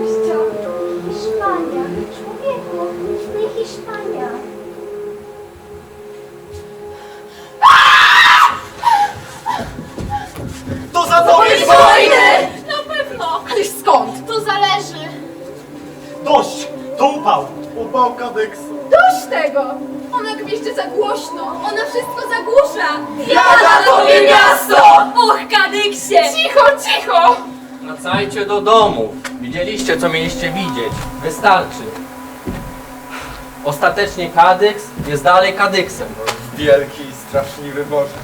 Nieszczęścia. Hiszpania, człowieku, nie Hiszpania. To zapowiedź Wojny! Na pewno! Ależ skąd? To zależy! Dość! To upał! Upał kadeksu. Dość tego! Ona gwieździe za głośno, ona wszystko zagłusza. Jada tobie miasto! Och, Kadyksie! Cicho, cicho! Wracajcie do domu. Widzieliście, co mieliście widzieć. Wystarczy. Ostatecznie Kadyks jest dalej Kadyksem. Wielki i straszliwy Boże.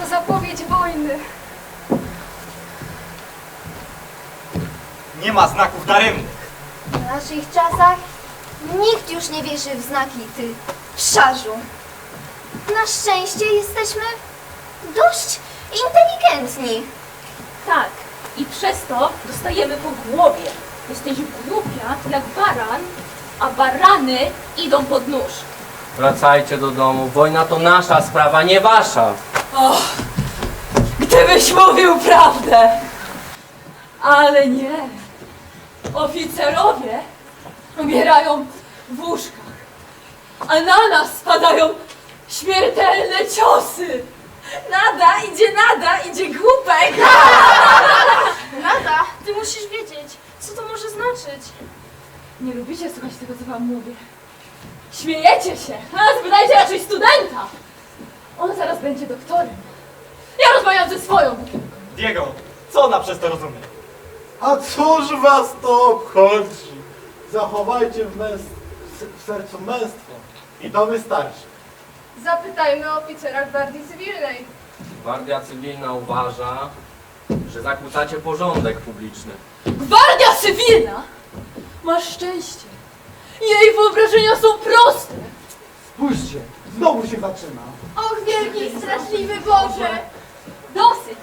To zapowiedź wojny. Nie ma znaków daremnych. W naszych czasach nikt już nie wierzy w znaki, ty szarzu. Na szczęście jesteśmy dość inteligentni. Tak, i przez to dostajemy po głowie. Jesteś głupia jak baran, a barany idą pod nóż. Wracajcie do domu. Wojna to nasza sprawa, nie wasza. Gdybyś mówił prawdę! Ale nie. Oficerowie umierają w łóżkach, a na nas spadają śmiertelne ciosy. Nada, idzie nada, idzie głupek. Nada, ty musisz wiedzieć, co to może znaczyć. Nie lubicie słuchać tego, co wam mówię. Śmiejecie się, a spytajcie raczej studenta. On zaraz będzie doktorem. Ja rozmawiam ze swoją. Diego, co ona przez to rozumie? A cóż was to obchodzi? Zachowajcie w, męs- w sercu męstwo. I to wystarczy. Zapytajmy o oficerach gwardii cywilnej. Gwardia cywilna uważa, że zakłócacie porządek publiczny. Gwardia cywilna! Masz szczęście. Jej wyobrażenia są proste. Spójrzcie, znowu się zaczyna. Och, wielki i straszliwy Boże! Dosyć.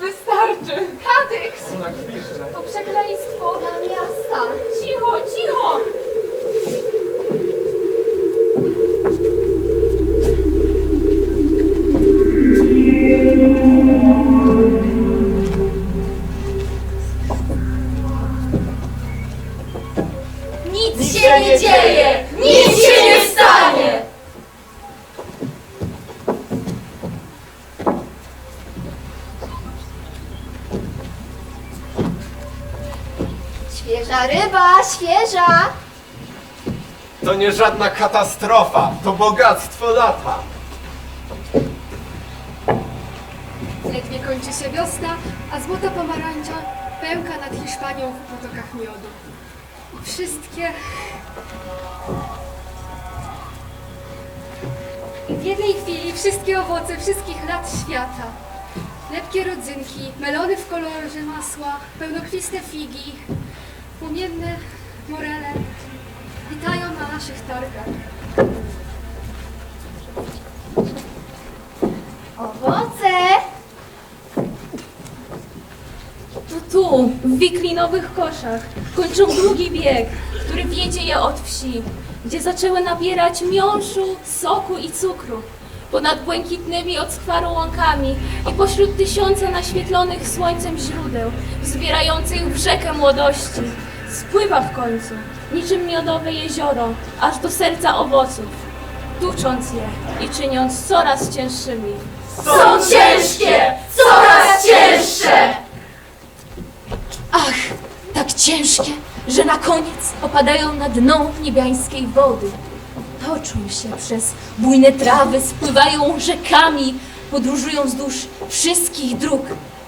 Wystarczy! Kadyks! Ona gwizdże. To przekleństwo Na miasta. Cicho, cicho. Nic się nie dzieje! Nic się nie stanie! Świeża ryba, świeża. To nie żadna katastrofa, to bogactwo lata. Kończy się wiosna, a złota pomarańcza pęka nad Hiszpanią w potokach miodu. I wszystkie... I w jednej chwili wszystkie owoce wszystkich lat świata. Lepkie rodzynki, melony w kolorze masła, pełnokrwiste figi, płomienne morele witają na naszych targach. Owoce. W wiklinowych koszach, kończą długi bieg, który wiedzie je od wsi, gdzie zaczęły nabierać miąższu, soku i cukru. Ponad błękitnymi od skwaru łąkami i pośród tysiąca naświetlonych słońcem źródeł, wzbierających w rzekę młodości, spływa w końcu, niczym miodowe jezioro, aż do serca owoców, tucząc je i czyniąc coraz cięższymi. Są ciężkie! Coraz cięższe! Ach, tak ciężkie, że na koniec opadają na dno niebiańskiej wody. Toczą się przez bujne trawy, spływają rzekami, podróżują wzdłuż wszystkich dróg,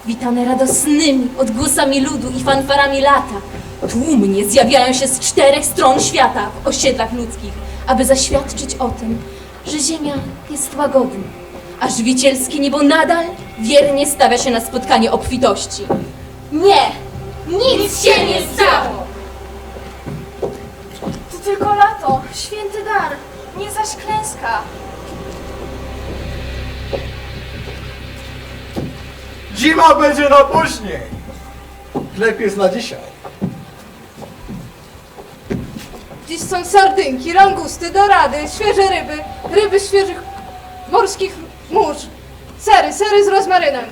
witane radosnymi odgłosami ludu i fanfarami lata. Tłumnie zjawiają się z czterech stron świata w osiedlach ludzkich, aby zaświadczyć o tym, że ziemia jest łagodna, a żywicielskie niebo nadal wiernie stawia się na spotkanie obfitości. Nie! Nic się nie stało! To tylko lato, święty dar, nie zaś klęska. Zima będzie na później. Chleb jest na dzisiaj. Dziś są sardynki, langusty, dorady, świeże ryby, ryby świeżych morskich mórz, sery, sery z rozmarynem.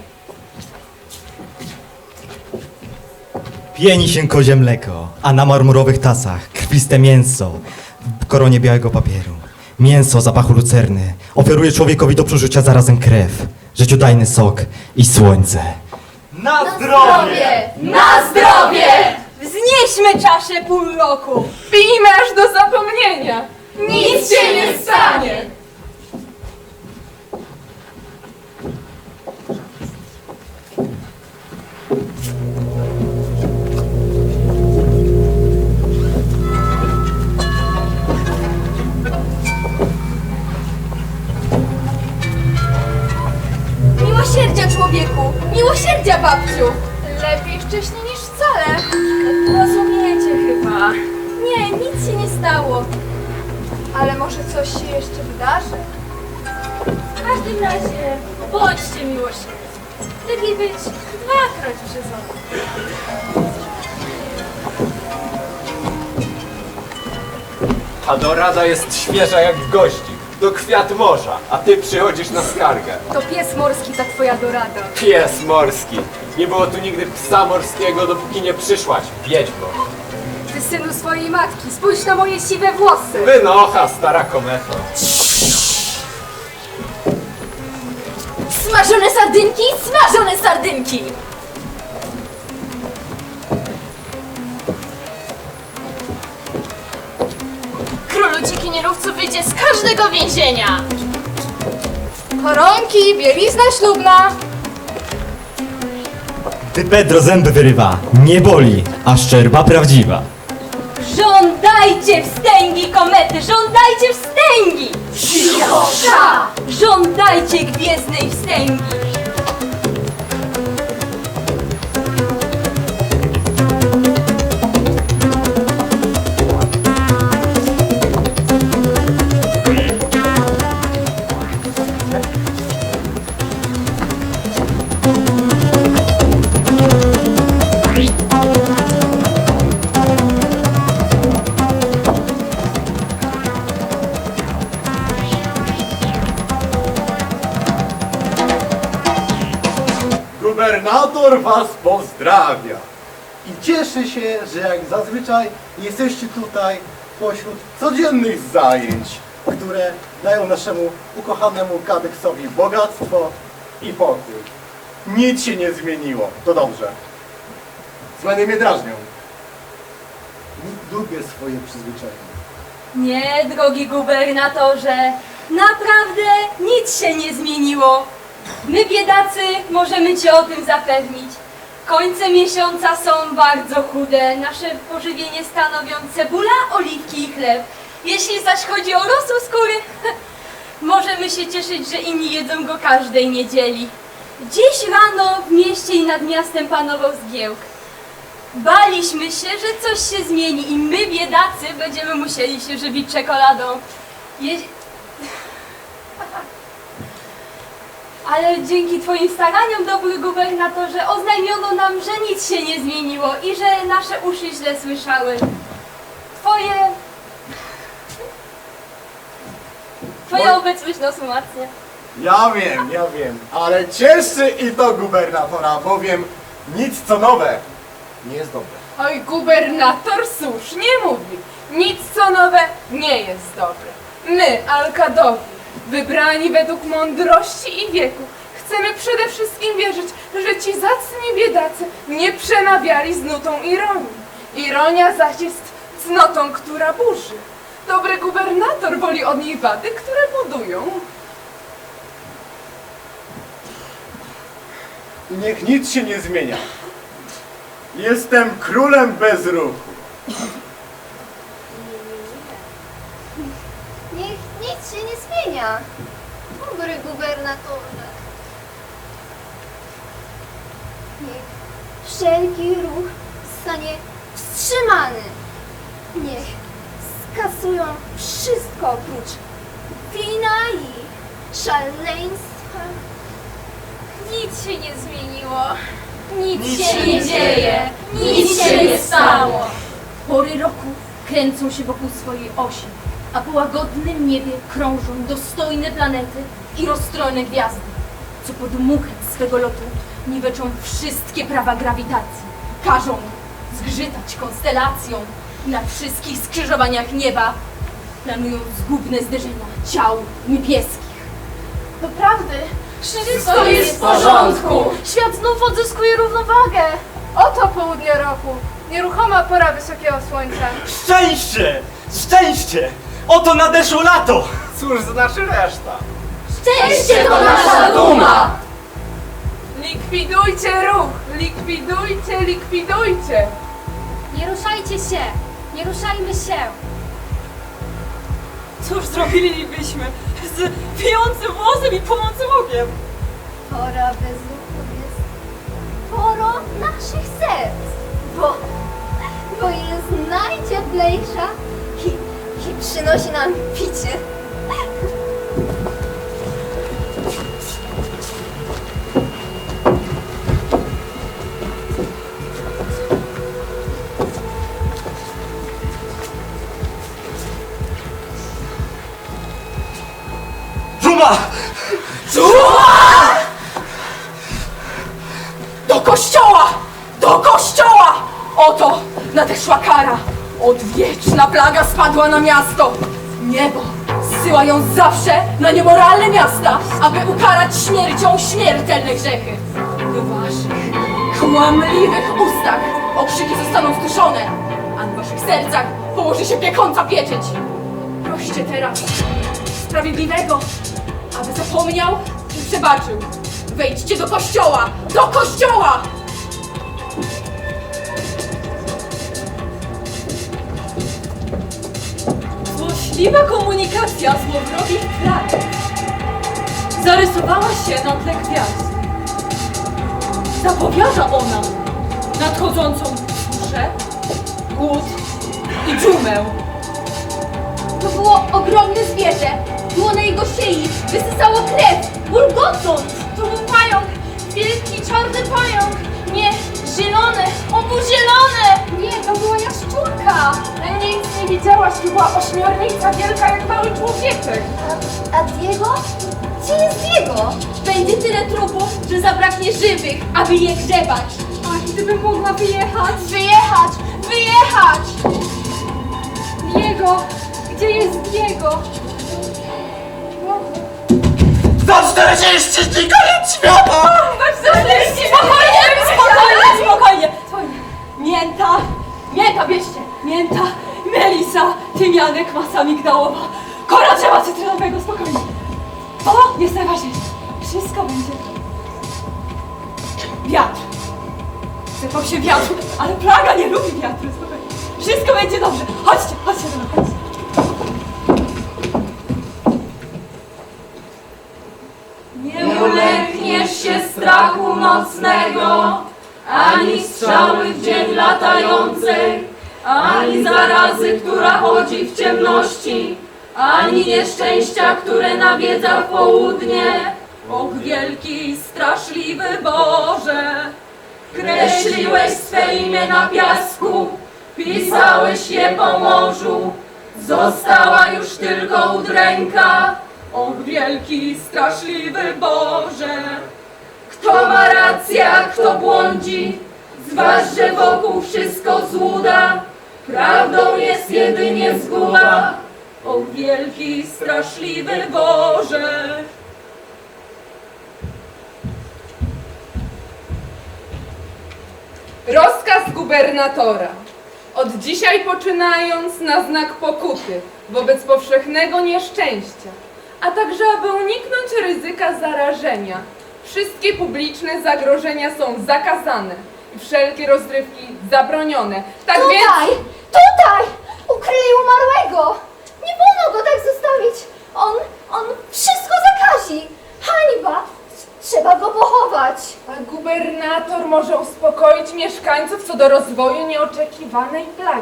Pieni się kozie mleko, a na marmurowych tasach krwiste mięso w koronie białego papieru. Mięso zapachu lucerny oferuje człowiekowi do przeżycia zarazem krew, życiodajny sok i słońce. Na zdrowie! Na zdrowie! Wznieśmy czaszę pół roku, pijmy aż do zapomnienia. Nic się nie stanie! Miłosierdzia człowieku, miłosierdzia babciu. Lepiej wcześniej niż wcale. Rozumiecie chyba. Nie, nic się nie stało. Ale może coś się jeszcze wydarzy? W każdym razie bądźcie miłosierni. Lepiej być dwakroć brzydzony. A dorada jest świeża jak gości. To kwiat morza, a ty przychodzisz na skargę. To pies morski ta twoja dorada. Pies morski. Nie było tu nigdy psa morskiego, dopóki nie przyszłaś, wiedźmo. Ty synu swojej matki, spójrz na moje siwe włosy. Wynocha, stara kometo. Smażone sardynki, smażone sardynki! Królu cikinierówców wyjdzie z każdego więzienia! Koronki, bielizna ślubna. Ty Pedro zęby wyrywa, nie boli, a szczerba prawdziwa. Żądajcie wstęgi komety, żądajcie wstęgi! Cichosza! Żądajcie gwiezdnej wstęgi! Gubernator was pozdrawia. I cieszy się, że jak zazwyczaj jesteście tutaj pośród codziennych zajęć, które dają naszemu ukochanemu kadeksowi bogactwo i pokój. Nic się nie zmieniło. To dobrze. Zmiany mnie drażnią. Lubię swoje przyzwyczajenia. Nie, drogi gubernatorze, naprawdę nic się nie zmieniło. My, biedacy, możemy cię o tym zapewnić. Końce miesiąca są bardzo chude, nasze pożywienie stanowią cebula, oliwki i chleb. Jeśli zaś chodzi o rosół skóry, możemy się cieszyć, że inni jedzą go każdej niedzieli. Dziś rano w mieście i nad miastem panował zgiełk. Baliśmy się, że coś się zmieni i my, biedacy, będziemy musieli się żywić czekoladą. Je... Ale dzięki Twoim staraniom, dobry gubernatorze, oznajmiono nam, że nic się nie zmieniło i że nasze uszy źle słyszały. Twoje... Twoja obecność nas umacnia. Ja wiem, ja wiem, ale cieszy i to gubernatora, bowiem nic co nowe nie jest dobre. Oj, gubernator słusznie mówi. Nic co nowe nie jest dobre. My, Alkadowi, wybrani według mądrości i wieku, chcemy przede wszystkim wierzyć, że ci zacni biedacy nie przemawiali z nutą ironii. Ironia zaś jest cnotą, która burzy. Dobry gubernator woli od niej wady, które budują. Niech nic się nie zmienia. Jestem królem bez ruchu. Niech nic się nie zmienia. Dobry gubernatorze. Niech wszelki ruch zostanie wstrzymany. Niech skasują wszystko oprócz wina i szaleństwa. Nic się nie zmieniło. Nic, Nic się się nie nie dzieje. Nic się nie stało. Pory roku kręcą się wokół swojej osi, a po łagodnym niebie krążą dostojne planety i rozstrojone gwiazdy, co pod muchem swego lotu niweczą wszystkie prawa grawitacji. Każą zgrzytać konstelacją na wszystkich skrzyżowaniach nieba planują zgubne zderzenia ciał niebieskich. Doprawdy, wszystko jest w porządku. Świat znów odzyskuje równowagę. Oto południe roku. Nieruchoma pora wysokiego słońca. Szczęście! Szczęście! Oto nadeszło lato! Cóż znaczy reszta? Szczęście to nasza duma. Likwidujcie ruch! Likwidujcie, likwidujcie! Nie ruszajcie się. Nie ruszajmy się. Cóż zrobilibyśmy z pijącym włosem i płonącym okiem? Pora bezruchu jest porą naszych serc, bo, bo jest najcieplejsza przynosi nam picie. Żuma! Do kościoła! Do kościoła! Oto nadeszła kara. Odwieczna plaga spadła na miasto. Niebo zsyła ją zawsze na niemoralne miasta, aby ukarać śmiercią śmiertelne grzechy. W waszych kłamliwych ustach okrzyki zostaną stuszone, a na waszych sercach położy się piekąca pieczęć. Proście teraz sprawiedliwego, aby zapomniał i przebaczył. Wejdźcie do kościoła! Do kościoła! Złośliwa komunikacja złowrogich krajów zarysowała się na tle gwiazd. Zapowiada ona nadchodzącą suszę, głód i dżumę. To było ogromne zwierzę. Było na jego siei. Wysysało krew. Bulgocąc. To był pająk. Wielki czarny pająk. Nie, zielony. On był zielony. Nie, to była jaszczurka. Widziałaś, to była ośmiornica wielka jak mały człowieczek. A, a Diego? Gdzie jest Diego? Będzie tyle trupów, że zabraknie żywych, aby je grzebać. Ach, gdybym mogła wyjechać. Wyjechać! Wyjechać! Diego! Gdzie jest Diego? Za 40 dni koniec świata! Spokojnie, spokojnie, spokojnie, spokojnie. Mięta, mięta bierzcie, mięta, melisa, tymianek, masa migdałowa, kora drzewa cytrynowego, spokojnie. To jest najważniejsze. Wszystko będzie. Wiatr. Sypał się wiatr, ale plaga nie lubi wiatru, spokojnie. Wszystko będzie dobrze. Chodźcie, chodźcie chodźcie. Nie ulękniesz się strachu nocnego, ani strzały w dzień latającej, ani zarazy, która chodzi w ciemności, ani nieszczęścia, które nawiedza w południe. Och, wielki straszliwy Boże, kreśliłeś swe imię na piasku, pisałeś je po morzu, została już tylko udręka. Och, wielki straszliwy Boże, kto ma rację, a kto błądzi? Zważ, że wokół wszystko złuda, prawdą jest jedynie zguba. Och, wielki straszliwy Boże. Rozkaz gubernatora. Od dzisiaj poczynając na znak pokuty wobec powszechnego nieszczęścia, a także aby uniknąć ryzyka zarażenia, wszystkie publiczne zagrożenia są zakazane i wszelkie rozrywki zabronione. Tak więc... Tutaj! Tutaj! Ukryli umarłego! Nie wolno go tak zostawić! On, on wszystko zakazi! Hańba! Trzeba go pochować! A gubernator może uspokoić mieszkańców co do rozwoju nieoczekiwanej plagi.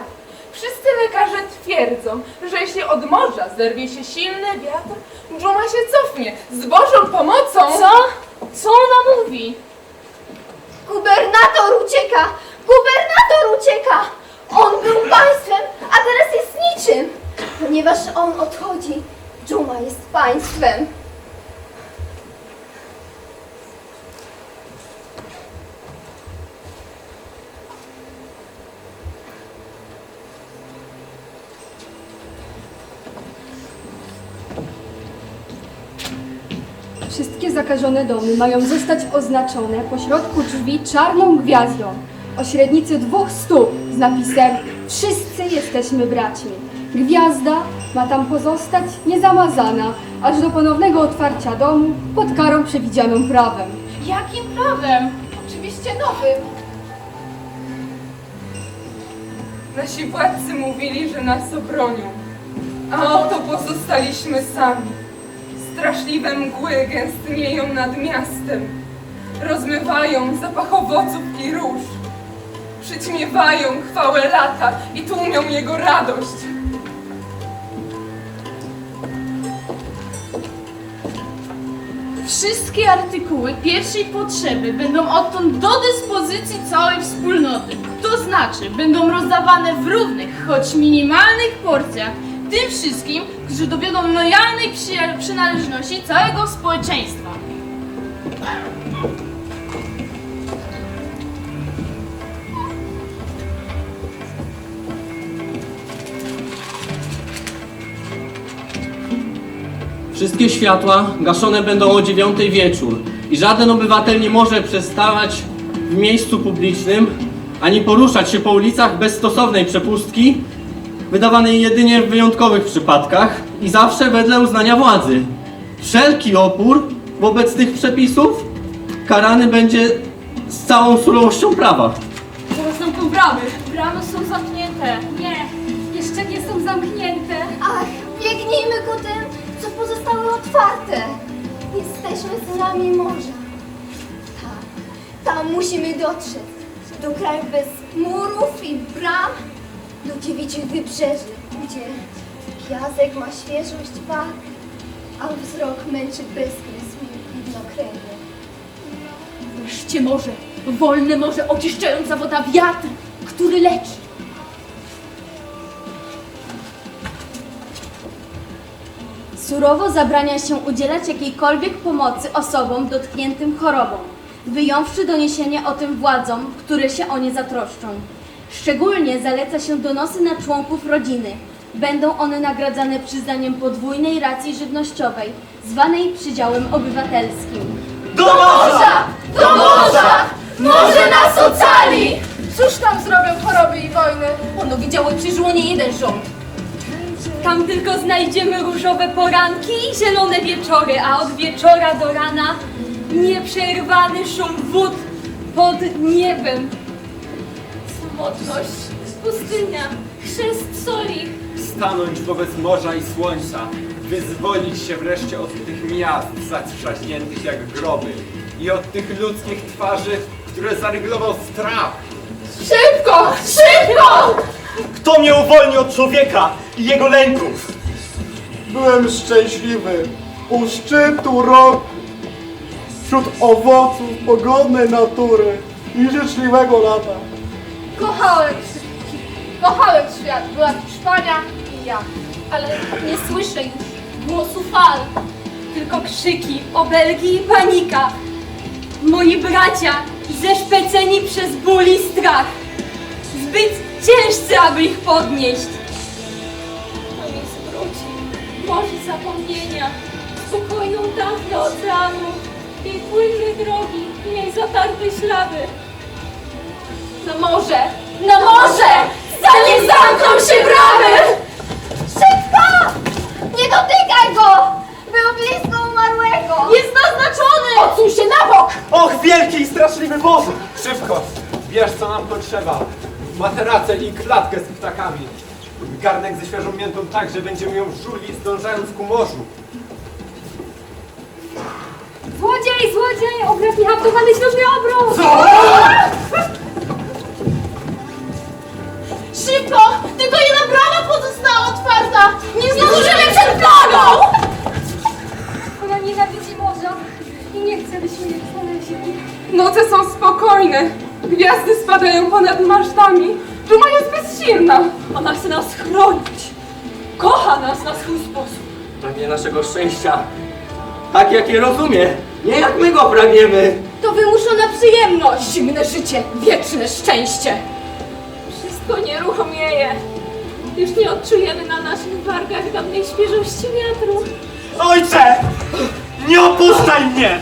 Wszyscy lekarze twierdzą, że jeśli od morza zerwie się silny wiatr, dżuma się cofnie. Z Bożą pomocą... Co? Co ona mówi? Gubernator ucieka! Gubernator ucieka! On był państwem, a teraz jest niczym! Ponieważ on odchodzi, dżuma jest państwem. Zakażone domy mają zostać oznaczone pośrodku drzwi czarną gwiazdą o średnicy dwóch stóp z napisem Wszyscy jesteśmy braćmi. Gwiazda ma tam pozostać niezamazana, aż do ponownego otwarcia domu pod karą przewidzianą prawem. Jakim prawem? Oczywiście nowym. Nasi władcy mówili, że nas obronią, a oto pozostaliśmy sami. Straszliwe mgły gęstnieją nad miastem, rozmywają zapach owoców i róż, przyćmiewają chwałę lata i tłumią jego radość. Wszystkie artykuły pierwszej potrzeby będą odtąd do dyspozycji całej wspólnoty. To znaczy, będą rozdawane w równych, choć minimalnych porcjach tym wszystkim, którzy dowiodą lojalnej przynależności całego społeczeństwa. Wszystkie światła gaszone będą o dziewiątej wieczór i żaden obywatel nie może przestawać w miejscu publicznym ani poruszać się po ulicach bez stosownej przepustki, wydawanej jedynie w wyjątkowych przypadkach i zawsze wedle uznania władzy. Wszelki opór wobec tych przepisów karany będzie z całą surowością prawa. Zaraz są tu bramy. Bramy są zamknięte. Nie, jeszcze nie są zamknięte. Ach, biegnijmy ku tym, co pozostały otwarte. Jesteśmy synami morza. Tak, tam musimy dotrzeć. Do kraju bez murów i bram, do dziewiczych wybrzeży, gdzie piasek ma świeżość bark, a wzrok męczy bezkres widnokręgły. Wreszcie morze. Wolne morze, oczyszczająca woda wiatr, który leczy. Surowo zabrania się udzielać jakiejkolwiek pomocy osobom dotkniętym chorobą, wyjąwszy doniesienie o tym władzom, które się o nie zatroszczą. Szczególnie zaleca się donosy na członków rodziny. Będą one nagradzane przyznaniem podwójnej racji żywnościowej, zwanej przydziałem obywatelskim. Do morza! Do morza! Może nas ocali! Cóż tam zrobią choroby i wojny? Ono widziało przeżyło nie jeden rząd. Tam tylko znajdziemy różowe poranki i zielone wieczory, a od wieczora do rana nieprzerwany szum wód pod niebem. Samotność, pustynia, chrzest soli. Stanąć wobec morza i słońca, wyzwolić się wreszcie od tych miast zatrzaśniętych jak groby i od tych ludzkich twarzy, które zaryglował strach. Szybko! Szybko! Kto mnie uwolni od człowieka i jego lęków? Byłem szczęśliwy u szczytu roku, wśród owoców pogodnej natury i życzliwego lata. Kochałem. Kochałem świat. Była Hiszpania i ja. Ale nie słyszę już głosu fal, tylko krzyki, obelgi i panika. Moi bracia zeszpeceni przez ból i strach. Zbyt ciężcy, aby ich podnieść. Koniec wróci, morze zapomnienia, spokojną dawno oceanu, jej płynne drogi, jej zatarte ślady. Na morze, na morze, zanim zamkną się bramy! Szybko! Nie dotykaj go! Był blisko umarłego! Jest naznaczony! Odsuń się na bok! Och, wielki i straszliwy Boże! Szybko, bierz co nam potrzeba. Materacę i klatkę z ptakami. Garnek ze świeżą miętą tak, że będziemy ją żuli zdążając ku morzu. Złodziej, złodziej! Okradł mi haftowany ślużny obrót! Szybko! Tylko jedna brama pozostała otwarta! Nie zdążymy przed plagą! Ona nienawidzi morza. i nie chcę, byśmy je znaleźli. Noce są spokojne. Gwiazdy spadają ponad masztami. Dżuma jest bezsilna. Ona chce nas chronić. Kocha nas na swój sposób. Pragnie naszego szczęścia. Tak jak je rozumie. Nie jak my go pragniemy. To wymuszona przyjemność. Zimne życie, wieczne szczęście. Wszystko nieruchomieje. Już nie odczujemy na naszych wargach dawnej świeżości wiatru. Ojcze! Nie opuszczaj mnie!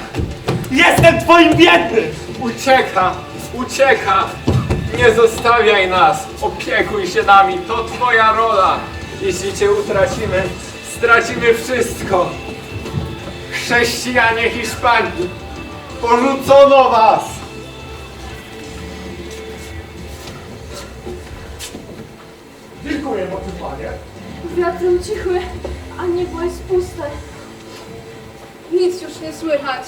Jestem twoim biedny! Ucieka, ucieka! Nie zostawiaj nas! Opiekuj się nami, to twoja rola! Jeśli cię utracimy, stracimy wszystko! Chrześcijanie Hiszpanii! Porzucono was! Dziękuję, mocy panie. Wiatry ucichły, a niebo jest puste. Nic już nie słychać.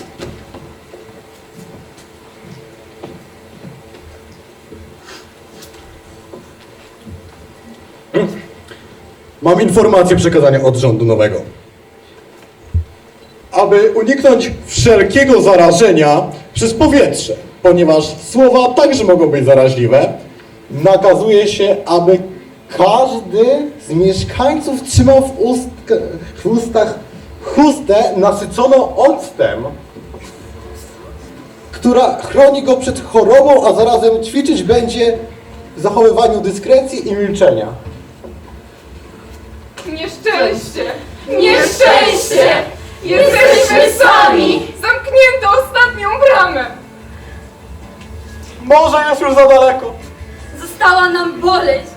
Mam informację przekazania od rządu nowego. Aby uniknąć wszelkiego zarażenia przez powietrze, ponieważ słowa także mogą być zaraźliwe, nakazuje się, aby każdy z mieszkańców trzymał w, ust, w ustach chustę nasyconą octem, która chroni go przed chorobą, a zarazem ćwiczyć będzie w zachowywaniu dyskrecji i milczenia. Nieszczęście! Nieszczęście! Jesteśmy sami! Zamknięto ostatnią bramę! Może jest już za daleko. Została nam boleć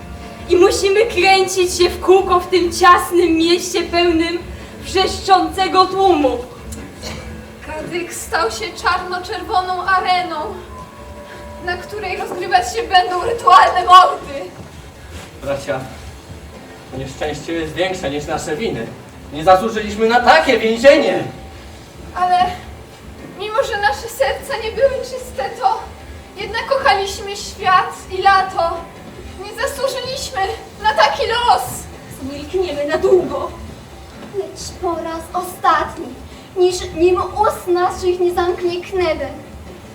i musimy kręcić się w kółko w tym ciasnym mieście pełnym wrzeszczącego tłumu. Kadyk stał się czarno-czerwoną areną, na której rozgrywać się będą rytualne mordy. Bracia, to nieszczęście jest większe niż nasze winy. Nie zasłużyliśmy na takie więzienie. Ale mimo, że nasze serca nie były czyste, to jednak kochaliśmy świat i lato. Nie zasłużyliśmy na taki los. Zamilkniemy na długo. Lecz po raz ostatni, niż nim ust naszych nie zamknie knebel,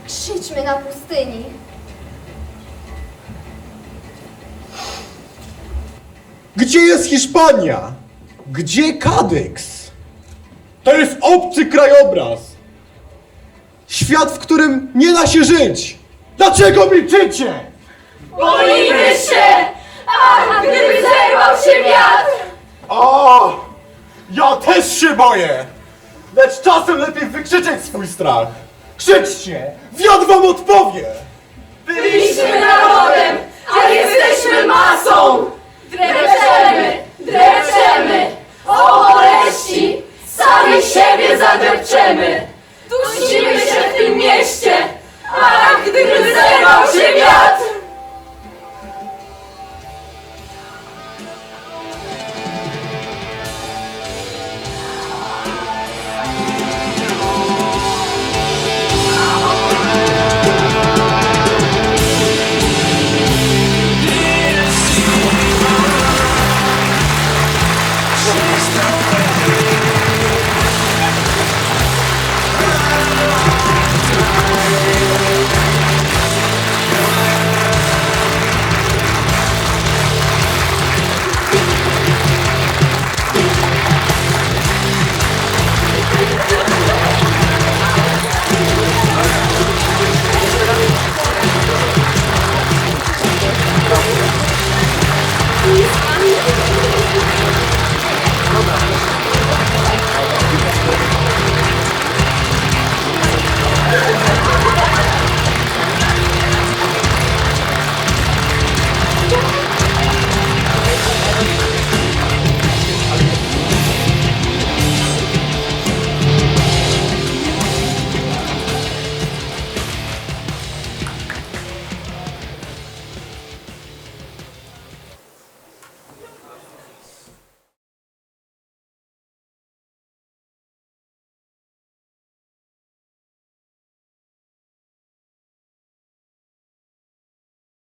krzyczmy na pustyni. Gdzie jest Hiszpania? Gdzie Kadyks? To jest obcy krajobraz. Świat, w którym nie da się żyć. Dlaczego milczycie? Boimy się! Ach, gdyby zerwał się wiatr! O! Ja też się boję! Lecz czasem lepiej wykrzyczeć swój strach. Krzyczcie! Wiatr wam odpowie! Byliśmy narodem, a jesteśmy masą! Drepczemy, drepczemy! O boleści! Sami siebie zadepczemy! Dusimy się w tym mieście! A gdyby zerwał się wiatr!